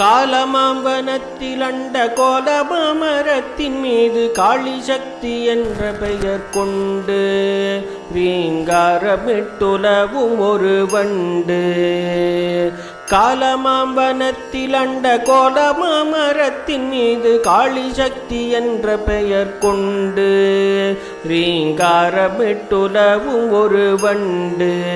காலமாம்பனத்தில் அண்ட கோலமாமரத்தின் மீது காளி சக்தி என்ற பெயர் கொண்டு வீங்காரமிட்டுலவும் ஒரு வண்டு. காலமாம்பனத்தில் அண்ட கோலமாமரத்தின் மீது காளி சக்தி என்ற பெயர் கொண்டு ரீங்காரமிட்டுலவும் ஒரு வண்டு.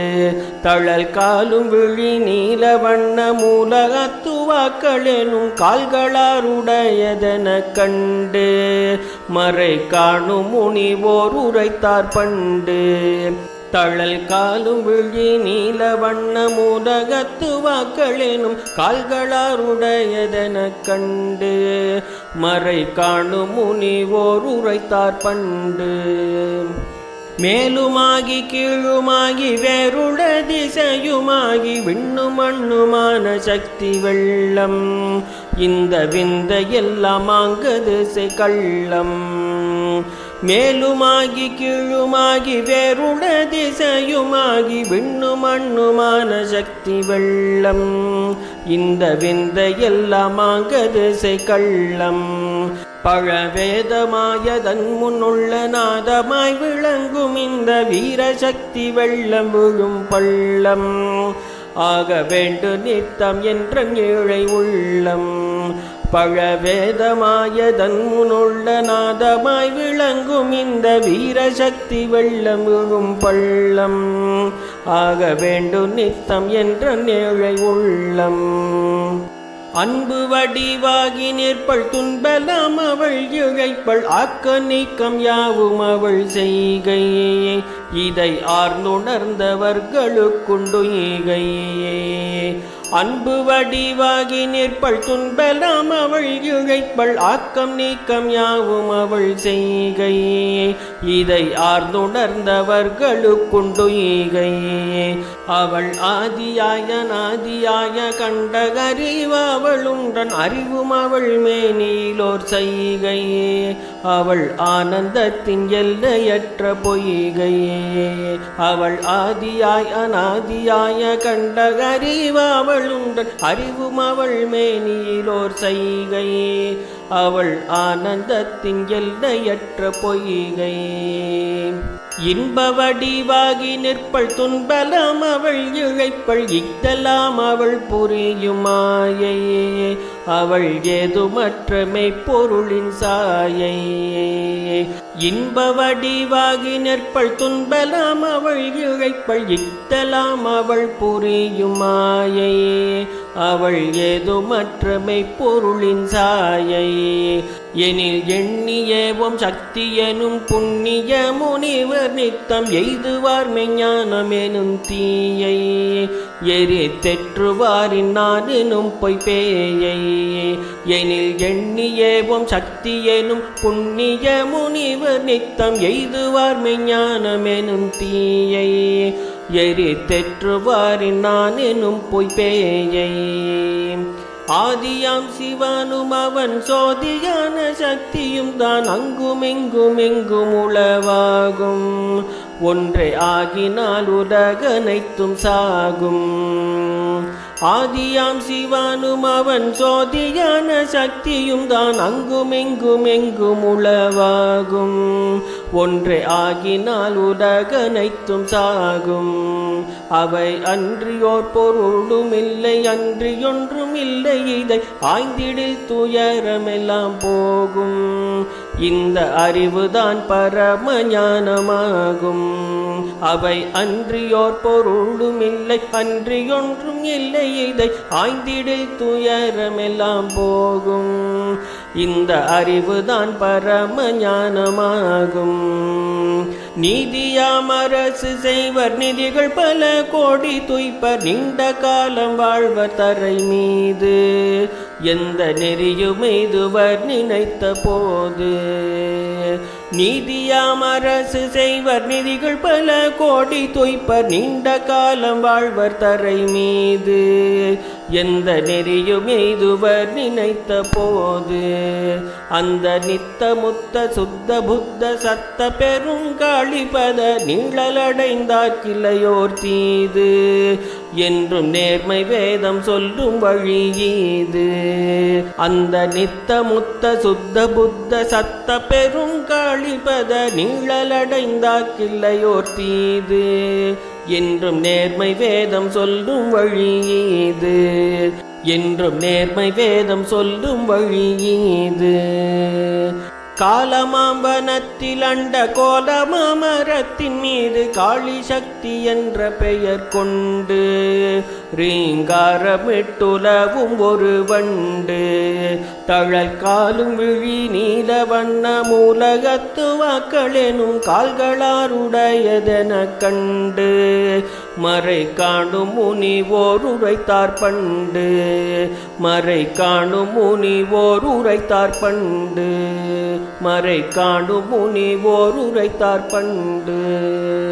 தழல் காலும் விழி நீல வண்ண மூலகத்துவாக்களெனும் கால்களாருடையதென கண்டு. மறை காணும் முனிவோர் உரைத்தார் பண்டு. தழல் காலும் விழி நீல வண்ண மூலகத்துவாக்களெனும் கால்களாருடையதென கண்டு மறை காணும் முனிவோர் உரைத்தார் பண்டு. மேலுமாகி கீழுமாகி வேறுட திசையுமாகி விண்ணு மண்ணுமான சக்தி வெள்ளம். இந்த விந்த எல்லாம் ஆங்கது கள்ளம். மேலுமாகி கீழுமாகி வேறுட திசையுமாகி விண்ணு மண்ணுமான சக்தி வெள்ளம். இந்த விந்த எல்லாம் ஆங்கது கள்ளம் பழவேதமாயதன் முன்னுள்ள நாதமாய் விளங்கும் இந்த வீரசக்தி வெள்ளம் விழும் பள்ளம். ஆக வேண்டு நித்தம் என்ற ஏழை உள்ளம். பழவேதமாய தன்முனுள்ள நாதமாய் விளங்கும் இந்த வீரசக்தி வெள்ளம் விழும் பள்ளம். ஆக வேண்டும் நித்தம் என்ற நேழை உள்ளம். அன்பு வடிவாகி நிற்பள் துன்பலாம் அவள் இழைப்பள். ஆக்க நீக்கம் யாவும் அவள் செய்கையே இதை ஆர்ந்துணர்ந்தவர்களுக்குண்டு ஈகையே அன்பு வடிவாகி நிற்பள் துன்பலாம் அவள் இழைப்பள் ஆக்கம் நீக்கம் யாவும் அவள் செய்கையே இதை ஆர்ந்துணர்ந்தவர்களுக்குண்டு ஈகையே அவள் ஆதியாய நாதியாய கண்டகறிவு அவளுடன் அறிவும் அவள் மேனிலோர் செய்கையே அவள் ஆனந்தத்தின் எல்லையற்ற பொய்கையே அவள் ஆதியாய் அநாதியாய அவள் அவளுன்றன் அறிவும் அவள் மேனியிலோர் செய்கை. அவள் ஆனந்தத்தின் எல்லையற்ற பொய்கை. இன்ப வடிவாகி நிற்பள் துன்பலாம் அவள் இழைப்பள் இத்தலாம் அவள் புரியுமாயையே அவள் ஏதுமற்ற மெய்ப்பொருளின் சாயை. இன்ப வடிவாகி நிற்பள் துன்பலாம் அவள் இழைப்பள் இத்தலாம் அவள் புரியுமாயையே அவள் ஏதுமற்ற மெய்ப்பொருளின் சாயையே. எனில் எண்ணியேவும் சக்தி எனும் புண்ணிய முனிவர் நித்தம் எய்துவார் மெஞ்ஞானம் எனும் தீயை எரி தெற்றுவாரின் நானும் பொய் பேயை எனில் எண்ணியேவும் சக்தியெனும் புண்ணிய முனிவர் நித்தம் எய்துவார் மெஞ்ஞானமெனும் தீயை. எரி தெற்றுவாரின் நானும் எனும் பொய் பேயை ஆதியாம் சிவனும் அவன் சோதியான சக்தியும் தான் அங்கும் எங்கும் உளவாகும். ஒன்றே ஆகினால் உலகனைத்தும் சாகும். ஆதியாம் சிவானும் அவன் சோதியான சக்தியும் தான் அங்கும் எங்கும் எங்கும் உளவாகும். ஒன்றே ஆகினால் உலகனைத்தும் சாகும். அவை அன்றியோர் பொருளும் இல்லை அன்றியொன்றும் இல்லை இதை ஆய்ந்திடில் துயரமெல்லாம் போகும். இந்த அறிவுதான் பரம ஞானமாகும் அவை அன்றியோர் பொருளும் இல்லை அன்றியொன்றும் இல்லை இதை ஆய்ந்திடில் துயரமெல்லாம் போகும். இந்த அறிவுதான் பரம ஞானமாகும் நீதியாம் அரசு செய்வர் நிதிகள் பல கோடி துய்ப்பர் நீண்ட காலம் வாழ்வர் தரை மீது. எந்த நெறியும் நினைத்த போது நீதியாம் அரசு செய்வர் நிதிகள் பல கோடி தொய்ப்பர் நீண்ட காலம் வாழ்வர் தரை மீது. எந்த நெறியும் எய்துவர் நினைத்த போது அந்த நித்த முத்த சுத்த புத்த சத்த பெருங்காளிபத நீழலடைந்தார் கிளையோர் தீது. என்றும் நேர்மை வேதம் சொல்லும் வழி இது. அந்த நித்த முத்த சுத்த புத்த சத்த பெருங்காளிபத நீழலடைந்தாக்கில்லையோர் தீது. என்றும் நேர்மை வேதம் சொல்லும் வழி இது. என்றும் நேர்மை வேதம் சொல்லும் வழி இது. காலமாம்பனத்தில் அண்ட கோலமாமரத்தின் மீது காளி சக்தி என்ற பெயர் கொண்டு ரீங்காரமிட்டுலவும் ஒரு வண்டு. தழக்காலும் விழி நீல வண்ண மூலகத்து வாக்களெனும் கால்களாருடையதென கண்டு மறை காணும் முனி ஓர் உரைத்தார் பண்டு. மறை காணும் முனி ஓர் உரைத்தார் பண்டு. மறை காணும் முனி ஓர் உரைத்தார் பண்டு.